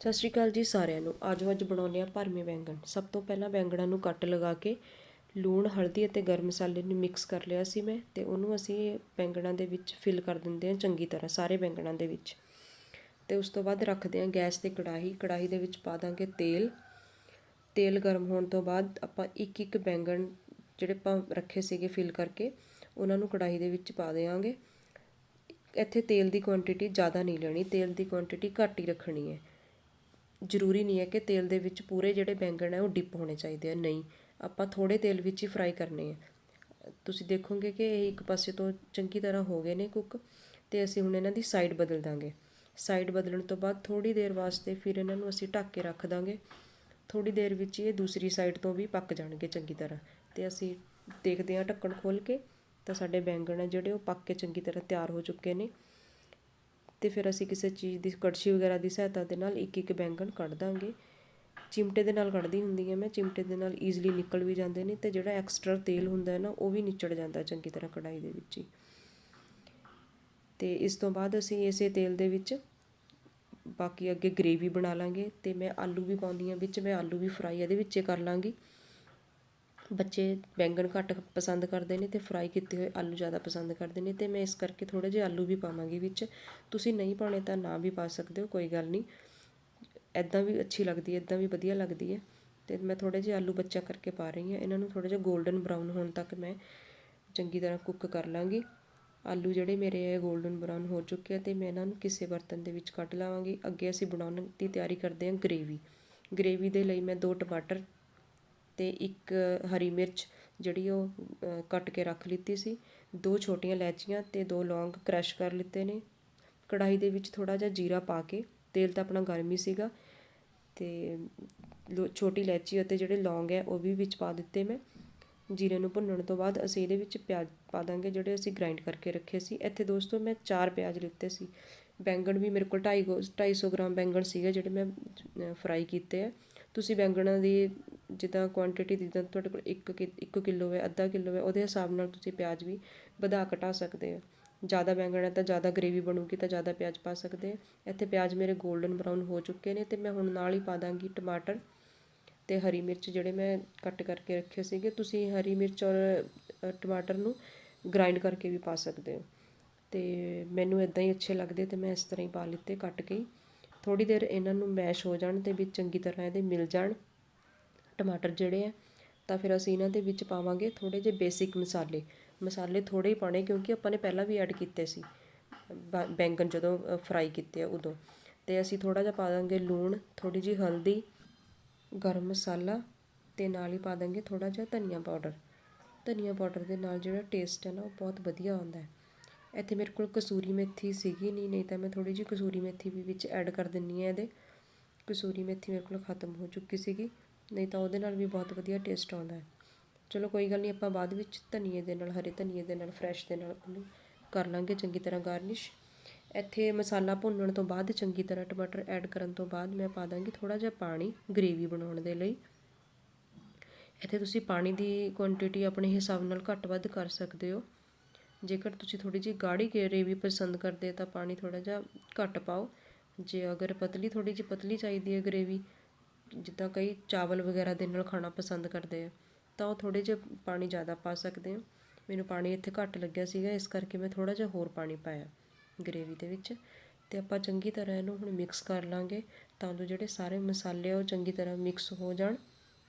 ਸਤਿ ਸ਼੍ਰੀ ਅਕਾਲ ਜੀ ਸਾਰਿਆਂ ਨੂੰ। ਆਜੋ ਅੱਜ ਬਣਾਉਂਦੇ ਆ ਭਰਵੇਂ ਬੈਂਗਣ। ਸਭ ਤੋਂ ਪਹਿਲਾਂ ਬੈਂਗਣਾਂ ਨੂੰ ਕੱਟ ਲਗਾ ਕੇ ਲੂਣ, ਹਲਦੀ ਅਤੇ ਗਰਮ ਮਸਾਲੇ ਨੂੰ ਮਿਕਸ ਕਰ ਲਿਆ ਸੀ ਮੈਂ ਤੇ ਉਹਨੂੰ ਅਸੀਂ ਬੈਂਗਣਾਂ ਦੇ ਵਿੱਚ ਫਿਲ ਕਰ ਦਿੰਦੇ ਹਾਂ ਚੰਗੀ ਤਰ੍ਹਾਂ, ਸਾਰੇ ਬੈਂਗਣਾਂ ਦੇ ਵਿੱਚ। ਤੇ ਉਸ ਤੋਂ ਬਾਅਦ ਰੱਖਦੇ ਹਾਂ ਗੈਸ ਤੇ ਕੜਾਹੀ। ਕੜਾਹੀ ਦੇ ਵਿੱਚ ਪਾ ਦਾਂਗੇ ਤੇਲ। ਤੇਲ ਗਰਮ ਹੋਣ ਤੋਂ ਬਾਅਦ ਆਪਾਂ ਇੱਕ ਇੱਕ ਬੈਂਗਣ ਜਿਹੜੇ ਆਪਾਂ ਰੱਖੇ ਸੀਗੇ ਫਿਲ ਕਰਕੇ, ਉਹਨਾਂ ਨੂੰ ਕੜਾਹੀ ਦੇ ਵਿੱਚ ਪਾ ਦੇਵਾਂਗੇ ਇੱਥੇ ਤੇਲ ਦੀ ਕੁਆਂਟੀਟੀ ਜ਼ਿਆਦਾ ਨਹੀਂ ਲੈਣੀ। ਤੇਲ ਦੀ ਕੁਆਂਟੀਟੀ ਘੱਟ ਹੀ ਰੱਖਣੀ ਹੈ। ਜ਼ਰੂਰੀ ਨਹੀਂ ਹੈ ਕਿ ਤੇਲ ਦੇ ਵਿੱਚ ਪੂਰੇ ਜਿਹੜੇ ਬੈਂਗਣ ਹੈ ਉਹ ਡਿਪ ਹੋਣੇ ਚਾਹੀਦੇ ਆ, ਨਹੀਂ। ਆਪਾਂ ਥੋੜੇ ਤੇਲ ਵਿੱਚ ਹੀ ਫਰਾਈ ਕਰਨੇ ਆ। ਤੁਸੀਂ ਦੇਖੋਗੇ ਕਿ ਇਹ ਇੱਕ ਪਾਸੇ ਤੋਂ ਚੰਗੀ ਤਰ੍ਹਾਂ ਹੋ ਗਏ ਨੇ ਕੁੱਕ ਤੇ ਅਸੀਂ ਹੁਣ ਇਹਨਾਂ ਦੀ ਸਾਈਡ ਬਦਲ ਦਾਂਗੇ। ਸਾਈਡ ਬਦਲਣ ਤੋਂ ਬਾਅਦ ਥੋੜੀ ਦੇਰ ਵਾਸਤੇ ਫਿਰ ਇਹਨਾਂ ਨੂੰ ਅਸੀਂ ਢੱਕ ਕੇ ਰੱਖ ਦਾਂਗੇ। ਥੋੜੀ ਦੇਰ ਵਿੱਚ ਇਹ ਦੂਸਰੀ ਸਾਈਡ ਤੋਂ ਵੀ ਪੱਕ ਜਾਣਗੇ ਚੰਗੀ ਤਰ੍ਹਾਂ। ਤੇ ਅਸੀਂ ਦੇਖਦੇ ਹਾਂ ਢੱਕਣ ਖੋਲ ਕੇ ਤਾਂ ਸਾਡੇ ਬੈਂਗਣ ਹੈ ਜਿਹੜੇ ਉਹ ਪੱਕ ਕੇ ਚੰਗੀ ਤਰ੍ਹਾਂ ਤਿਆਰ ਹੋ ਚੁੱਕੇ ਨੇ। ਅਤੇ ਫਿਰ ਅਸੀਂ ਕਿਸੇ ਚੀਜ਼ ਦੀ ਕੜਛੀ ਵਗੈਰਾ ਦੀ ਸਹਾਇਤਾ ਦੇ ਨਾਲ ਇੱਕ ਇੱਕ ਬੈਂਗਣ ਕੱਢ ਦਾਂਗੇ। ਚਿਮਟੇ ਦੇ ਨਾਲ ਕੱਢਦੀ ਹੁੰਦੀ ਹਾਂ ਮੈਂ। ਚਿਮਟੇ ਦੇ ਨਾਲ ਈਜ਼ਲੀ ਨਿਕਲ ਵੀ ਜਾਂਦੇ ਨੇ ਅਤੇ ਜਿਹੜਾ ਐਕਸਟਰਾ ਤੇਲ ਹੁੰਦਾ ਹੈ ਨਾ, ਉਹ ਵੀ ਨਿਚੜ ਜਾਂਦਾ ਚੰਗੀ ਤਰ੍ਹਾਂ ਕੜਾਈ ਦੇ ਵਿੱਚ ਹੀ। ਅਤੇ ਇਸ ਤੋਂ ਬਾਅਦ ਅਸੀਂ ਇਸੇ ਤੇਲ ਦੇ ਵਿੱਚ ਬਾਕੀ ਅੱਗੇ ਗ੍ਰੇਵੀ ਬਣਾ ਲਾਂਗੇ ਅਤੇ ਮੈਂ ਆਲੂ ਵੀ ਪਾਉਂਦੀ ਹਾਂ, ਵਿੱਚ ਮੈਂ ਆਲੂ ਵੀ ਫਰਾਈ ਇਹਦੇ ਵਿੱਚ ਕਰ ਲਾਂਗੀ। ਬੱਚੇ ਬੈਂਗਣ ਘੱਟ ਪਸੰਦ ਕਰਦੇ ਨੇ ਅਤੇ ਫਰਾਈ ਕੀਤੇ ਹੋਏ ਆਲੂ ਜ਼ਿਆਦਾ ਪਸੰਦ ਕਰਦੇ ਨੇ ਅਤੇ ਮੈਂ ਇਸ ਕਰਕੇ ਥੋੜ੍ਹੇ ਜਿਹੇ ਆਲੂ ਵੀ ਪਾਵਾਂਗੀ ਵਿੱਚ। ਤੁਸੀਂ ਨਹੀਂ ਪਾਉਣੇ ਤਾਂ ਨਾ ਵੀ ਪਾ ਸਕਦੇ ਹੋ, ਕੋਈ ਗੱਲ ਨਹੀਂ। ਐਦਾਂ ਵੀ ਅੱਛੀ ਲੱਗਦੀ ਹੈ ਐਦਾਂ ਵੀ ਵਧੀਆ ਲੱਗਦੀ ਹੈ। ਅਤੇ ਮੈਂ ਥੋੜ੍ਹੇ ਜਿਹੇ ਆਲੂ ਬੱਚਾ ਕਰਕੇ ਪਾ ਰਹੀ ਹਾਂ। ਇਹਨਾਂ ਨੂੰ ਥੋੜ੍ਹਾ ਜਿਹਾ 골ਡਨ ਬਰਾਊਨ ਹੋਣ ਤੱਕ ਮੈਂ ਚੰਗੀ ਤਰ੍ਹਾਂ ਕੁੱਕ ਕਰ ਲਾਂਗੀ। ਆਲੂ ਜਿਹੜੇ ਮੇਰੇ ਇਹ 골ਡਨ ਬਰਾਊਨ ਹੋ ਚੁੱਕੇ ਆ ਤੇ ਮੈਂ ਇਹਨਾਂ ਨੂੰ ਕਿਸੇ ਬਰਤਨ ਦੇ ਵਿੱਚ ਕੱਢ ਲਾਵਾਂਗੀ। ਅੱਗੇ ਅਸੀਂ ਬਣਾਉਣ ਦੀ ਤਿਆਰੀ ਕਰਦੇ ਹਾਂ ਗ੍ਰੇਵੀ ਗ੍ਰੇਵੀ ਦੇ ਲਈ ਮੈਂ ਦੋ ਟਮਾਟਰ ਅਤੇ ਇੱਕ ਹਰੀ ਮਿਰਚ ਜਿਹੜੀ ਉਹ ਕੱਟ ਕੇ ਰੱਖ ਲਿੱਤੀ ਸੀ। ਦੋ ਛੋਟੀਆਂ ਇਲਾਇਚੀਆਂ ਅਤੇ ਦੋ ਲੌਂਗ ਕ੍ਰਸ਼ ਕਰ ਲਿੱਤੇ ਨੇ। ਕੜਾਹੀ ਦੇ ਵਿੱਚ ਥੋੜ੍ਹਾ ਜਿਹਾ ਜੀਰਾ ਪਾ ਕੇ, ਤੇਲ ਤਾਂ ਆਪਣਾ ਗਰਮ ਹੀ ਸੀਗਾ। ਤੇ ਛੋਟੀ ਇਲਾਇਚੀ ਅਤੇ ਜਿਹੜੇ ਲੌਂਗ ਹੈ, ਉਹ ਵੀ ਵਿੱਚ ਪਾ ਦਿੱਤੇ ਮੈਂ। ਜੀਰੇ ਨੂੰ ਭੁੰਨਣ ਤੋਂ ਬਾਅਦ ਅਸੀਂ ਇਹਦੇ ਵਿੱਚ ਪਿਆਜ਼ ਪਾ ਦਾਂਗੇ, ਜਿਹੜੇ ਅਸੀਂ ਗ੍ਰਾਈਂਡ ਕਰਕੇ ਰੱਖੇ ਸੀ। ਇੱਥੇ ਦੋਸਤੋ, ਮੈਂ ਚਾਰ ਪਿਆਜ਼ ਲਿੱਤੇ ਸੀ। ਬੈਂਗਣ ਵੀ ਮੇਰੇ ਕੋਲ 250 250 ਗ੍ਰਾਮ ਬੈਂਗਣ ਸੀਗੇ, ਜਿਹੜੇ ਮੈਂ ਫਰਾਈ ਕੀਤੇ ਆ। ਤੁਸੀਂ ਬੈਂਗਣਾਂ ਦੀ ਜਿੱਦਾਂ ਕੁਆਂਟੀਟੀ ਜਿੱਦਾਂ ਤੁਹਾਡੇ ਕੋਲ 1 1 ਕਿਲੋ ਹੈ, ਅੱਧਾ ਕਿਲੋ ਹੈ, ਉਹਦੇ ਹਿਸਾਬ ਨਾਲ ਤੁਸੀਂ ਪਿਆਜ਼ ਵੀ ਵਧਾ ਘਟਾ ਸਕਦੇ ਹੋ। ਜ਼ਿਆਦਾ ਬੈਂਗਣ ਹੈ ਤਾਂ ਜ਼ਿਆਦਾ ਗ੍ਰੇਵੀ ਬਣੂਗੀ ਤਾਂ ਜ਼ਿਆਦਾ ਪਿਆਜ਼ ਪਾ ਸਕਦੇ ਇੱਥੇ ਪਿਆਜ਼ ਮੇਰੇ 골ਡਨ ਬਰਾਊਨ ਹੋ ਚੁੱਕੇ ਨੇ ਤੇ ਮੈਂ ਹੁਣ ਨਾਲ ਹੀ ਪਾ ਦਾਂਗੀ ਟਮਾਟਰ ਤੇ ਹਰੀ ਮਿਰਚ ਜਿਹੜੇ ਮੈਂ ਕੱਟ ਕਰਕੇ ਰੱਖੇ ਸੀਗੇ। ਤੁਸੀਂ ਹਰੀ ਮਿਰਚ ਔਰ ਟਮਾਟਰ ਨੂੰ ਗ੍ਰਾਈਂਡ ਕਰਕੇ ਵੀ ਪਾ ਸਕਦੇ ਹੋ। ਤੇ ਮੈਨੂੰ ਇਦਾਂ ਹੀ ਅੱਛੇ ਲੱਗਦੇ ਤੇ ਮੈਂ ਇਸ ਤਰ੍ਹਾਂ ਹੀ ਪਾ ਲਿੱਤੇ ਕੱਟ ਕੇ ਥੋੜੀ ਦੇਰ ਇਹਨਾਂ ਨੂੰ ਮੈਸ਼ ਹੋ ਜਾਣ ਤੇ ਵੀ ਚੰਗੀ ਤਰ੍ਹਾਂ ਇਹਦੇ ਮਿਲ ਜਾਣ। ਟਮਾਟਰ ਜਿਹੜੇ ਆ, ਤਾਂ ਫਿਰ ਅਸੀਂ ਇਹਨਾਂ ਦੇ ਵਿੱਚ ਪਾਵਾਂਗੇ ਥੋੜ੍ਹੇ ਜਿਹੇ ਬੇਸਿਕ ਮਸਾਲੇ। ਮਸਾਲੇ ਥੋੜ੍ਹੇ ਹੀ ਪਾਣੇ ਕਿਉਂਕਿ ਆਪਾਂ ਨੇ ਪਹਿਲਾਂ ਵੀ ਐਡ ਕੀਤੇ ਸੀ ਬੈਂਗਣ ਜਦੋਂ ਫਰਾਈ ਕੀਤੇ ਆ ਉਦੋਂ। ਤੇ ਅਸੀਂ ਥੋੜ੍ਹਾ ਜਿਹਾ ਪਾ ਦਾਂਗੇ ਲੂਣ, ਥੋੜ੍ਹੀ ਜਿਹੀ ਹਲਦੀ, ਗਰਮ ਮਸਾਲਾ ਤੇ ਨਾਲ ਹੀ ਪਾ ਦਾਂਗੇ ਥੋੜ੍ਹਾ ਜਿਹਾ ਧਨੀਆ ਪਾਊਡਰ। ਧਨੀਆ ਪਾਊਡਰ ਦੇ ਨਾਲ ਜਿਹੜਾ ਟੇਸਟ ਹੈ ਨਾ, ਉਹ ਬਹੁਤ ਵਧੀਆ ਆਉਂਦਾ ਹੈ। ਇੱਥੇ ਮੇਰੇ ਕੋਲ ਕਸੂਰੀ ਮੇਥੀ ਸੀਗੀ ਨਹੀਂ ਨਹੀਂ ਤਾਂ ਮੈਂ ਥੋੜ੍ਹੀ ਜਿਹੀ ਕਸੂਰੀ ਮੇਥੀ ਵੀ ਵਿੱਚ ਐਡ ਕਰ ਦਿੰਨੀ ਆ ਇਹਦੇ। ਕਸੂਰੀ ਮੇਥੀ ਮੇਰੇ ਕੋਲ ਖਤਮ ਹੋ ਚੁੱਕੀ ਸੀਗੀ। ਨਹੀਂ ਤਾਂ ਉਹਦੇ ਨਾਲ ਵੀ ਬਹੁਤ ਵਧੀਆ ਟੇਸਟ ਆਉਂਦਾ ਹੈ। ਚਲੋ ਕੋਈ ਗੱਲ ਨਹੀਂ, ਆਪਾਂ ਬਾਅਦ ਵਿੱਚ ਧਨੀਏ ਦੇ ਨਾਲ, ਹਰੇ ਧਨੀਏ ਦੇ ਨਾਲ ਫਰੈਸ਼ ਦੇ ਨਾਲ ਉਹਨੂੰ ਕਰ ਲਾਂਗੇ ਚੰਗੀ ਤਰ੍ਹਾਂ ਗਾਰਨਿਸ਼ ਇੱਥੇ ਮਸਾਲਾ ਭੁੰਨਣ ਤੋਂ ਬਾਅਦ ਚੰਗੀ ਤਰ੍ਹਾਂ ਟਮਾਟਰ ਐਡ ਕਰਨ ਤੋਂ ਬਾਅਦ ਮੈਂ ਪਾ ਦਾਂਗੀ ਥੋੜਾ ਜਿਹਾ ਪਾਣੀ ਗ੍ਰੇਵੀ ਬਣਾਉਣ ਦੇ ਲਈ। ਇੱਥੇ ਤੁਸੀਂ ਪਾਣੀ ਦੀ ਕੁਆਂਟੀਟੀ ਆਪਣੇ ਹਿਸਾਬ ਨਾਲ ਘੱਟ ਵੱਧ ਕਰ ਸਕਦੇ ਹੋ। ਜੇਕਰ ਤੁਸੀਂ ਥੋੜੀ ਜਿਹੀ ਗਾੜੀ ਗ੍ਰੇਵੀ ਪਸੰਦ ਕਰਦੇ ਤਾਂ ਪਾਣੀ ਥੋੜਾ ਜਿਹਾ ਘੱਟ ਪਾਓ। ਜੇ ਅਗਰ ਪਤਲੀ ਥੋੜੀ ਜਿਹੀ ਪਤਲੀ ਚਾਹੀਦੀ ਹੈ ਗ੍ਰੇਵੀ ਜਿੱਦਾਂ ਕਈ ਚਾਵਲ ਵਗੈਰਾ ਦੇ ਨਾਲ ਖਾਣਾ ਪਸੰਦ ਕਰਦੇ ਆ, ਤਾਂ ਉਹ ਥੋੜ੍ਹੇ ਜਿਹੇ ਪਾਣੀ ਜ਼ਿਆਦਾ ਪਾ ਸਕਦੇ ਹੋ ਮੈਨੂੰ ਪਾਣੀ ਇੱਥੇ ਘੱਟ ਲੱਗਿਆ ਸੀਗਾ, ਇਸ ਕਰਕੇ ਮੈਂ ਥੋੜ੍ਹਾ ਜਿਹਾ ਹੋਰ ਪਾਣੀ ਪਾਇਆ ਗ੍ਰੇਵੀ ਦੇ ਵਿੱਚ। ਅਤੇ ਆਪਾਂ ਚੰਗੀ ਤਰ੍ਹਾਂ ਇਹਨੂੰ ਹੁਣ ਮਿਕਸ ਕਰ ਲਾਂਗੇ, ਤਾਂ ਜੋ ਜਿਹੜੇ ਸਾਰੇ ਮਸਾਲੇ ਆ ਉਹ ਚੰਗੀ ਤਰ੍ਹਾਂ ਮਿਕਸ ਹੋ ਜਾਣ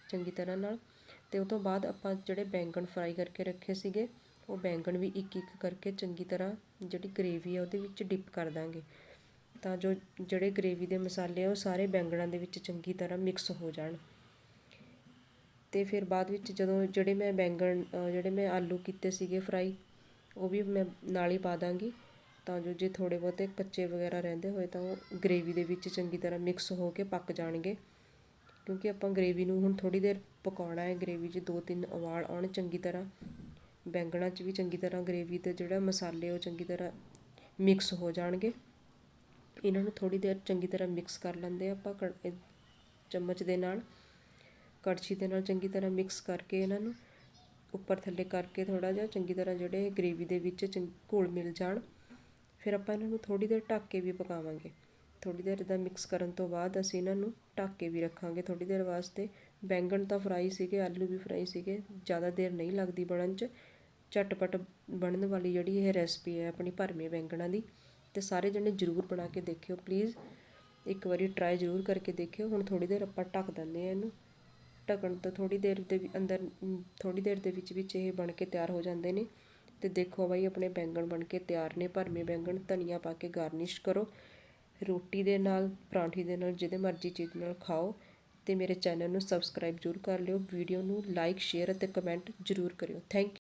ਚੰਗੀ ਤਰ੍ਹਾਂ ਨਾਲ। ਅਤੇ ਉਹ ਤੋਂ ਬਾਅਦ ਆਪਾਂ ਜਿਹੜੇ ਬੈਂਗਣ ਫਰਾਈ ਕਰਕੇ ਰੱਖੇ ਸੀਗੇ, ਉਹ ਬੈਂਗਣ ਵੀ ਇੱਕ ਇੱਕ ਕਰਕੇ ਚੰਗੀ ਤਰ੍ਹਾਂ ਜਿਹੜੀ ਗ੍ਰੇਵੀ ਆ ਉਹਦੇ ਵਿੱਚ ਡਿਪ ਕਰ ਦਾਂਗੇ। ਤਾਂ ਜੋ ਜਿਹੜੇ ਗ੍ਰੇਵੀ ਦੇ ਮਸਾਲੇ ਆ, ਉਹ ਸਾਰੇ ਬੈਂਗਣਾਂ ਦੇ ਵਿੱਚ ਚੰਗੀ ਤਰ੍ਹਾਂ ਮਿਕਸ ਹੋ ਜਾਣ। ਤੇ ਫਿਰ ਬਾਅਦ ਵਿੱਚ ਜਦੋਂ ਜਿਹੜੇ ਮੈਂ ਬੈਂਗਣ ਜਿਹੜੇ ਮੈਂ ਆਲੂ ਕੀਤੇ ਸੀਗੇ ਫਰਾਈ ਉਹ ਵੀ ਮੈਂ ਨਾਲ ਹੀ ਪਾ ਦਾਂਗੀ। ਤਾਂ ਜੋ ਜੇ ਥੋੜੇ ਬਹੁਤੇ ਕੱਚੇ ਵਗੈਰਾ ਰਹਿੰਦੇ ਹੋਏ ਤਾਂ ਉਹ ਗ੍ਰੇਵੀ ਦੇ ਵਿੱਚ ਚੰਗੀ ਤਰ੍ਹਾਂ ਮਿਕਸ ਹੋ ਕੇ ਪੱਕ ਜਾਣਗੇ। ਕਿਉਂਕਿ ਆਪਾਂ ਗ੍ਰੇਵੀ ਨੂੰ ਹੁਣ ਥੋੜੀ ਦੇਰ ਪਕਾਉਣਾ ਹੈ ਗ੍ਰੇਵੀ 'ਚ ਦੋ ਤਿੰਨ ਉਬਾਲ ਆਉਣ ਚੰਗੀ ਤਰ੍ਹਾਂ। ਬੈਂਗਣਾਂ 'ਚ ਵੀ ਚੰਗੀ ਤਰ੍ਹਾਂ ਗ੍ਰੇਵੀ ਤੇ ਜਿਹੜਾ ਮਸਾਲੇ ਉਹ ਚੰਗੀ ਤਰ੍ਹਾਂ ਮਿਕਸ ਹੋ ਜਾਣਗੇ। ਇਹਨਾਂ ਨੂੰ ਥੋੜੀ ਦੇਰ ਚੰਗੀ ਤਰ੍ਹਾਂ ਮਿਕਸ ਕਰ ਲੈਂਦੇ ਆਪਾਂ ਚਮਚ ਦੇ ਨਾਲ। ਕੜਛੀ ਦੇ ਨਾਲ ਚੰਗੀ ਤਰ੍ਹਾਂ ਮਿਕਸ ਕਰਕੇ ਇਹਨਾਂ ਨੂੰ ਉੱਪਰ ਥੱਲੇ ਕਰਕੇ ਥੋੜਾ ਜਿਹਾ ਚੰਗੀ ਤਰ੍ਹਾਂ ਜਿਹੜੇ ਗ੍ਰੇਵੀ ਦੇ ਵਿੱਚ ਘੋਲ ਮਿਲ ਜਾਣ। ਫਿਰ ਆਪਾਂ ਇਹਨਾਂ ਨੂੰ ਥੋੜੀ ਦੇਰ ਢੱਕ ਕੇ ਵੀ ਪਕਾਵਾਂਗੇ। ਥੋੜੀ ਦੇਰ ਦਾ ਮਿਕਸ ਕਰਨ ਤੋਂ ਬਾਅਦ ਅਸੀਂ ਇਹਨਾਂ ਨੂੰ ਢੱਕ ਕੇ ਵੀ ਰੱਖਾਂਗੇ। ਥੋੜੀ ਦੇਰ ਵਾਸਤੇ ਬੈਂਗਣ ਤਾਂ ਫਰਾਈ ਸੀਗੇ, ਆਲੂ ਵੀ ਫਰਾਈ ਸੀਗੇ, ਜ਼ਿਆਦਾ ਦੇਰ ਨਹੀਂ ਲੱਗਦੀ ਬਣਨ 'ਚ। ਝਟਪਟ ਬਣਨ ਵਾਲੀ ਜਿਹੜੀ ਇਹ ਰੈਸਪੀ ਹੈ ਆਪਣੀ ਭਰਮੇ ਬੈਂਗਣਾਂ ਦੀ। ਤੇ ਸਾਰੇ ਜਣੇ ਜ਼ਰੂਰ ਬਣਾ ਕੇ ਦੇਖਿਓ ਪਲੀਜ਼ ਇੱਕ ਵਾਰੀ ਟਰਾਈ ਜ਼ਰੂਰ ਕਰਕੇ ਦੇਖਿਓ। ਹੁਣ ਥੋੜੀ ਦੇਰ ਆਪਾਂ ਢੱਕ ਦਿੰਦੇ ਆ ਇਹਨੂੰ। ਢੱਕਣ ਤੋਂ ਥੋੜੀ ਦੇਰ ਦੇ ਅੰਦਰ ਥੋੜੀ ਦੇਰ ਦੇ ਵਿੱਚ ਵਿੱਚ ਇਹ ਬਣ ਕੇ ਤਿਆਰ ਹੋ ਜਾਂਦੇ ਨੇ। ਤੇ ਦੇਖੋ ਬਾਈ, ਆਪਣੇ ਬੈਂਗਣ ਬਣ ਕੇ ਤਿਆਰ ਨੇ। ਭਰਮੇ ਬੈਂਗਣ ਧਨੀਆ ਪਾ ਕੇ ਗਾਰਨਿਸ਼ ਕਰੋ। ਰੋਟੀ ਦੇ ਨਾਲ, ਪਰਾਂਠੀ ਦੇ ਨਾਲ, ਜਿਹਦੇ ਮਰਜ਼ੀ ਚੀਜ਼ ਨਾਲ ਖਾਓ। ਤੇ ਮੇਰੇ ਚੈਨਲ ਨੂੰ ਸਬਸਕ੍ਰਾਈਬ ਜ਼ਰੂਰ ਕਰ ਲਿਓ। ਵੀਡੀਓ ਨੂੰ ਲਾਈਕ ਸ਼ੇਅਰ ਅਤੇ ਕਮੈਂਟ ਜ਼ਰੂਰ ਕਰਿਓ। ਥੈਂਕ